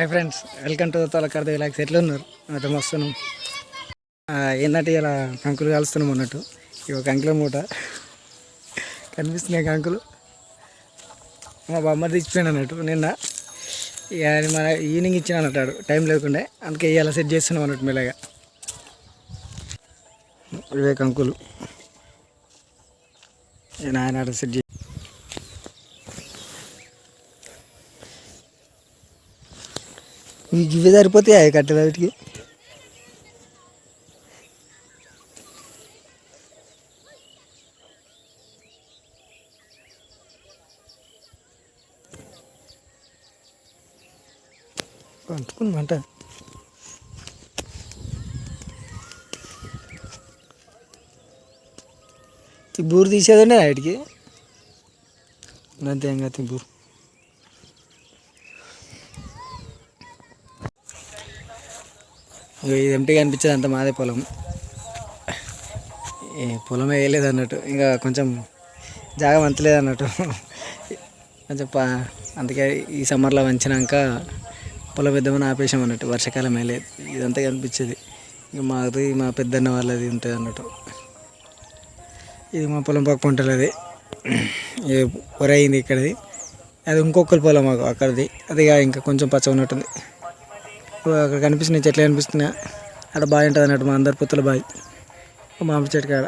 Hi friends welcome to తొలకర్ద ఇలాగ ఎట్లున్నారు? అయితే మస్తున్నాం. ఏంటంటే ఇలా కంకులు కాలుస్తున్నాం అన్నట్టు. ఇక కంకుల మూట. కనిపిస్తున్నాయి కంకులు. మా బొమ్మ తెచ్చిపోయాను అన్నట్టు. నిన్న ఇక ఆయన మన ఈవినింగ్ ఇచ్చిన అన్నట్టు టైం లేకుండే. అందుకే ఇలా సెట్ చేస్తున్నాం అన్నట్టు మెల్లగా. ఇవే కంకులు. నాయన ఆయన ఆడ సెట్ ఇవి ఇవి సరిపోతాయి కట్టెలు వీటికి అంటుకుని మంట. ఈ బూరు తీసేదండి వాటికి అంతే ఇంకా బూరు ఇది ఎంటీగా అనిపించేది అంత మాదే పొలం. ఈ పొలం వేయలేదు అన్నట్టు. ఇంకా కొంచెం జాగా మంతలేదు అన్నట్టు. కొంచెం పా అందుకే ఈ సమ్మర్లో వంచినాక పొలం పెద్దమని ఆపేసాం అన్నట్టు. వర్షాకాలం వేయలేదు ఇదంతా కనిపించేది. ఇంకా మాది మా పెద్దన్న వాళ్ళది ఉంటుంది అన్నట్టు. ఇది మా పొలం పక్క ఉంటుంది అది వరి అయింది ఇక్కడది. అది ఇంకొకరి పొలం మాకు అక్కడిది. అది ఇక ఇంకా కొంచెం పచ్చ ఉన్నట్టుంది అక్కడ కనిపిస్తున్నాయి చెట్లు కనిపిస్తున్నాయి. అక్కడ బాయ్ ఉంటుంది అన్నట్టు మా అందరి పుత్తల బాయ్. మామిడి చెట్టు కాడ.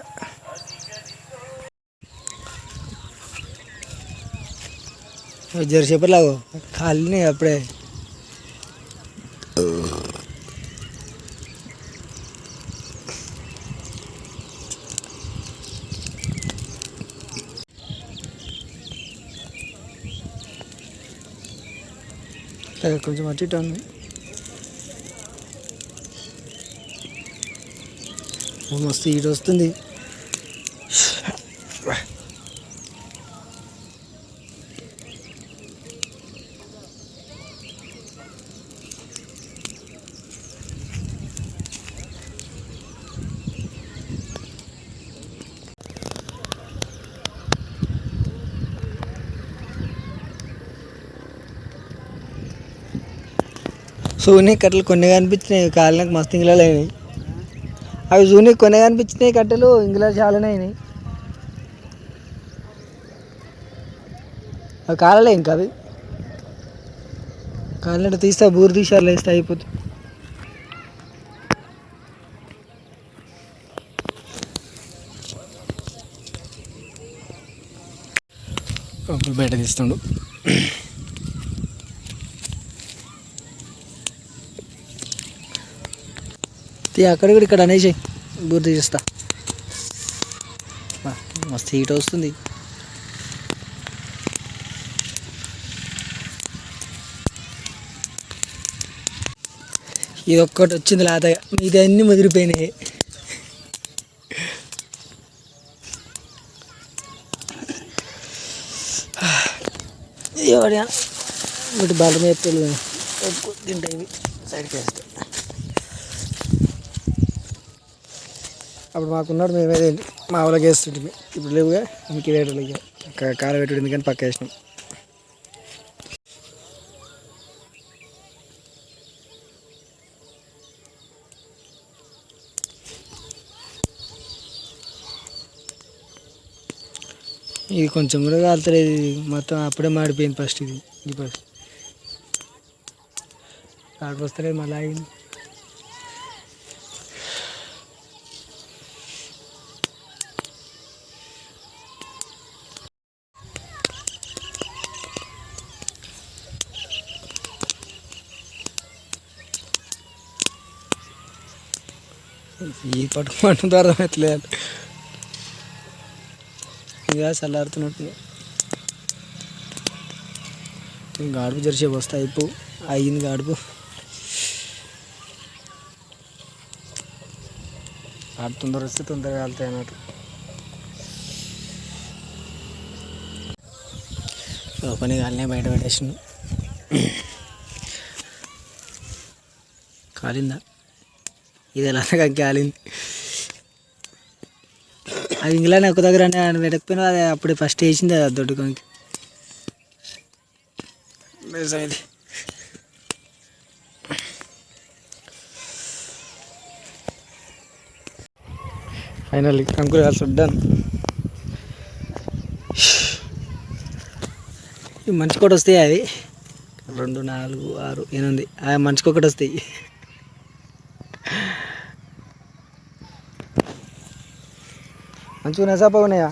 జరసేపటి లాగో. కాళ్ళని అప్పుడే. కొంచెం అటు ఇటు మస్తు ఈడు వస్తుంది. సూని కట్టలు కొన్ని కనిపించినాయి కాళ్ళకి మస్తు ఇంగ్లాలు అయినాయి. అవి జూని కొనే కనిపించినాయి కట్టెలు ఇందులో చాలానే అయినాయి. అవి కాలలే ఇంకా అవి. కాలినట్టు తీస్తే బూరు తీసారు లేస్తే అయిపోతుంది. అప్పుడు బయట తీస్తుండు. తీ అక్కడ కూడా ఇక్కడ అనేసి బూర్ది చేస్తా మస్తు హీట్ వస్తుంది ఇది ఒక్కటి వచ్చింది లాతగా ఇది అన్నీ ముదిరిపోయినాయి. ఎవడ వీటి బల మీద తింటాయి సైడ్కి వేస్తే. అప్పుడు మాకున్నాడు మేము ఏదో మా వాళ్ళకి వేస్తుంటే ఇప్పుడు లేవుగా ఇంక వేయడం ఇక. కాలు పెట్టుడు ఎందుకని పక్క వేసినాం. ఇది కొంచెం కూడా కాలుతలేదు ఇది మొత్తం అప్పుడే మాడిపోయింది ఫస్ట్ ఇది. ఇది ఫస్ట్ కాడికి వస్తలేదు మళ్ళీ ఆగింది. ఈ పట్టుకోవడం అర్థమవుతలేదు ఇంకా చల్లారుతున్నట్టు గాడుపు జరిసేపు వస్తే అయిపో అయ్యింది గాడుపు. ఆడు తొందర వస్తే తొందరగా వెళ్తాయి అన్నట్టు. లోపలి కాలనే బయట పెట్టేసిన కాలిందా? ఇది ఎలా కాలింది అది ఇంగ్లాండ్ ఒక దగ్గర ఆయన పెట్టకపోయినా అది అప్పుడే ఫస్ట్ వేసింది అది దొడ్డు కొంకి ఇది ఫైనల్లీ మంచి కూడా వస్తాయి అది రెండు నాలుగు ఆరు ఎనిమిది. ఆ మంచికి ఒకటి వస్తాయి. మంచిగా ఉన్నాయా? సప్పగా ఉన్నాయా?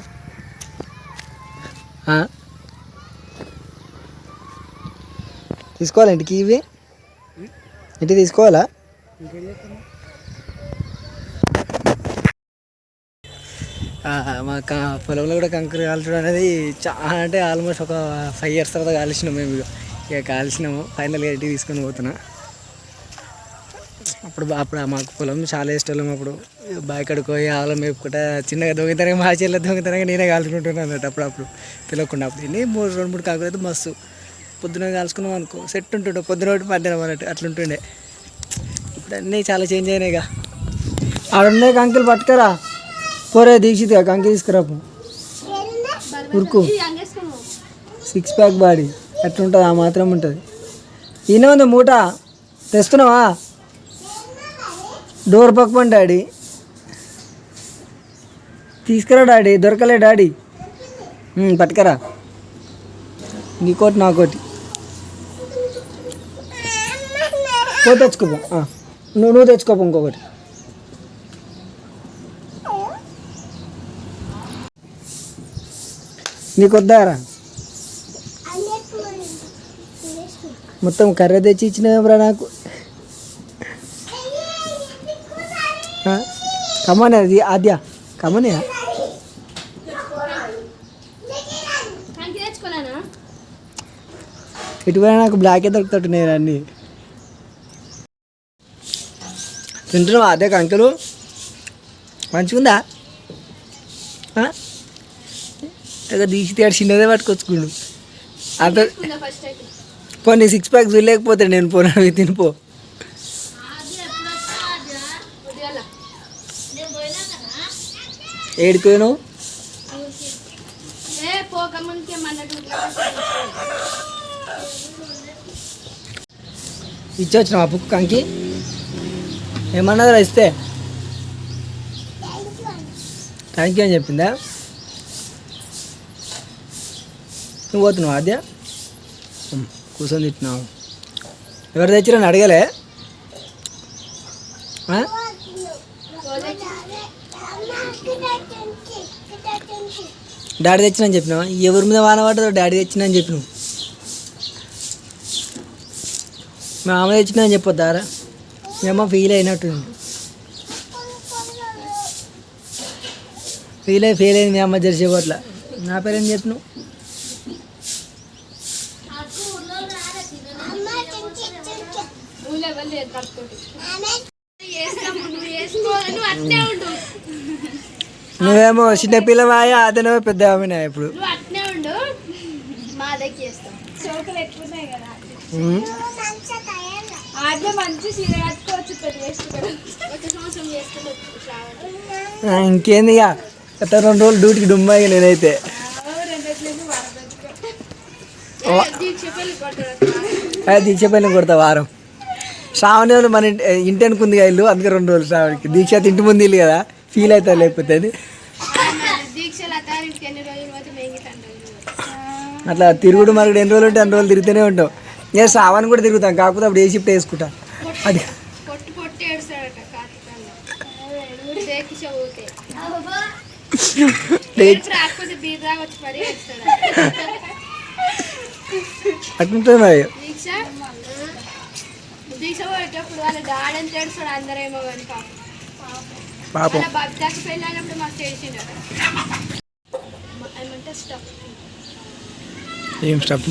తీసుకోవాలా ఇంటికి ఇవి? ఇంటికి తీసుకోవాలా? మా పొలంలో కూడా కంకర కాల్చడం అనేది చాలా అంటే ఆల్మోస్ట్ ఒక ఫైవ్ ఇయర్స్ తర్వాత కాల్చినాం మేము ఇక ఇక కాల్చినాము. ఫైనల్గా ఇంటికి తీసుకొని పోతున్నా. అప్పుడు అప్పుడు మాకు పొలం చాలా ఇష్టం అప్పుడు. బావి కడుకు పోయి ఆవులం మేపుకుంటా చిన్నగా దొంగతనంగా మా చెల్లె దొంగతనంగా నేనే కాల్చుకుంటున్నాను అన్నట్టు అప్పుడప్పుడు అప్పుడు తెలియకుండా అప్పుడు ఎన్ని మూడు రెండు మూడు కాకపోతే మస్తు. పొద్దున కాల్చుకున్నాం అనుకో సెట్ ఉంటుండే పొద్దున ఒకటి మధ్యాహ్నం అన్నట్టు అట్లుంటుండే. ఇప్పుడు అన్నీ చాలా చేంజ్ అయినాయి ఇక. ఆడున్నాయి కంకులు పట్టుకరా. పోరే దీక్షిత్ కంకి తీసుకురా ఉరుకు. Six pack body. అట్లుంటుంది ఆ మాత్రం ఉంటుంది. ఈయన ఉంది మూట. తెస్తున్నావా? డోర్ పక్కపండి డాడీ. తీసుకురా డాడీ. దొరకలే డాడీ. పట్టుకరా. నీకోటి నాకోటి పో తెచ్చుకోపో. నువ్వు నువ్వు తెచ్చుకోపో ఇంకొకటి. నీకు వద్దారా మొత్తం కర్ర తెచ్చి ఇచ్చినరా నాకు. కమ్మనే అది ఆద్య కమ్మనే ఇటువైనా నాకు బ్లాకే దొరుకుతుంటున్నాయి అన్నీ తింటున్నావా అదే కంకెలు? మంచిగుందా? ఇక తీసి తేడు చిన్నదే పట్టుకొచ్చుకుండు. అంత పోనీ సిక్స్ ప్యాక్ చూడలేకపోతే నేను పోనా తినిపో. ఏడుకోను? ఇచ్చొచ్చిన ఆ బుక్ కంకి? ఏమన్నదా ఇస్తే? థ్యాంక్ యూ అని చెప్పిందా? నువ్వు పోతున్నావు ఆద్య? ఉమ్, కూర్చొని తిట్టినావు. ఎవరు తెచ్చిరని అడగలే ఆ? డాడీ తెచ్చినని చెప్పినావా? ఎవరి మీద వాన పడ్డదో డాడీ తెచ్చినని చెప్పినావు. మా అమ్మ తెచ్చినా అని చెప్పొద్దారా? మీ అమ్మ ఫీల్ అయినట్టుంది. ఫీల్ అయి ఫెయిల్ అయింది మీ అమ్మ జెర్సీ పట్ల నా పేరు ఏం చెప్పినావు నువ్వేమో చిన్న పిల్లమాయ అతనేమో పెద్ద ఆమెనా ఇప్పుడు అట్నే ఉండు మా దగ్గర చేస్తాం చోకులు ఎక్కువ ఉన్నాయి కదా ఉమ్. ఆద్య మంచి చీర కట్టుకోవచ్చు పెళ్ళి వేసుకోవడం ఒక సంవత్సరం చేసుకుంటే శ్రావణి ఆ, ఇంకేంది ఇక? గత రెండు రోజులు డ్యూటీకి డుమ్మాయి నేనైతే. దీక్ష పైన కొడతా వారం. శ్రావణి వాళ్ళు మన ఇంటి ఇంటి అనుకుంది కదా ఇల్లు అందుకే రెండు రోజులు శ్రావణికి. దీక్ష ఇంటి ముందు ఇల్లు కదా ఫీల్ అవుతా లేకపోతే అది. అట్లా తిరుగుడు మరుగుడు ఎన్ని రోజులు ఉంటే అన్ని రోజులు తిరుగుతూనే ఉంటాం. ఏ శ్రావణ్ కూడా తిరుగుతాం కాకపోతే అప్పుడు ఏ షిఫ్ట్ వేసుకుంటా. అది అట్లుంటుంది మరి. దీక్ష? దీక్ష పోయేటప్పుడు వాళ్ళ డాడీ ఎంత ఏడుస్తాడు అందరేమో కానీ పాపం. భక్తాకి మాకు ఏమంటే స్టఫ్. ఏం స్టప్?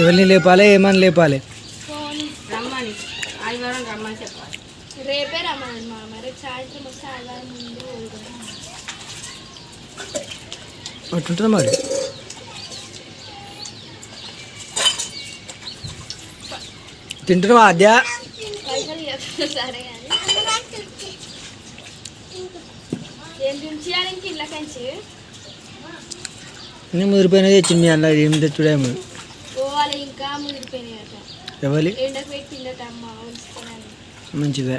ఎవరిని లేపాలి ఏమని లేపాలి? అట్లుంటుంది మరి? తింటున్నావా అద్య సరే కానీ ఏం దించేయాలి ఇంక ఇళ్ళ కంచి నేను ముదిరిపోయినది తెచ్చింది మీ అన్న ఏం తెచ్చుడేమో ఎవరి? మంచిదే.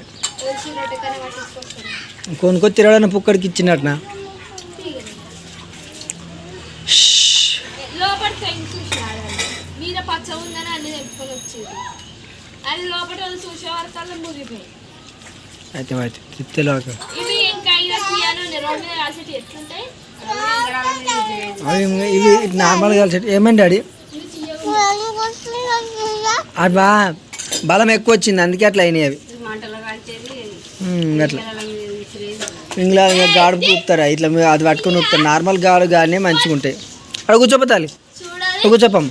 కొనుక్కొని తిరగడానికి పుక్కడికి మీద పచ్చ ఉందని అన్ని తెంపుకొని వచ్చేది. అది లోపల చూసే వరకు అయితే కాసేటి ఎట్లుంటాయి? అవి ఇవి నార్మల్గా కలిసి ఏమైంది డాడీ? అది బా బలం ఎక్కువ వచ్చింది అందుకే అట్లా అయినాయి అవి. అట్లా. ఇంగ్లా ఇంకా గాడు కూపుతారా ఇట్లా అది పట్టుకొని ఊపుతారు నార్మల్ గాడు కానీ మంచిగా ఉంటాయి అక్కడ కూర్చోపోతాలి కూర్చోపమ్మ.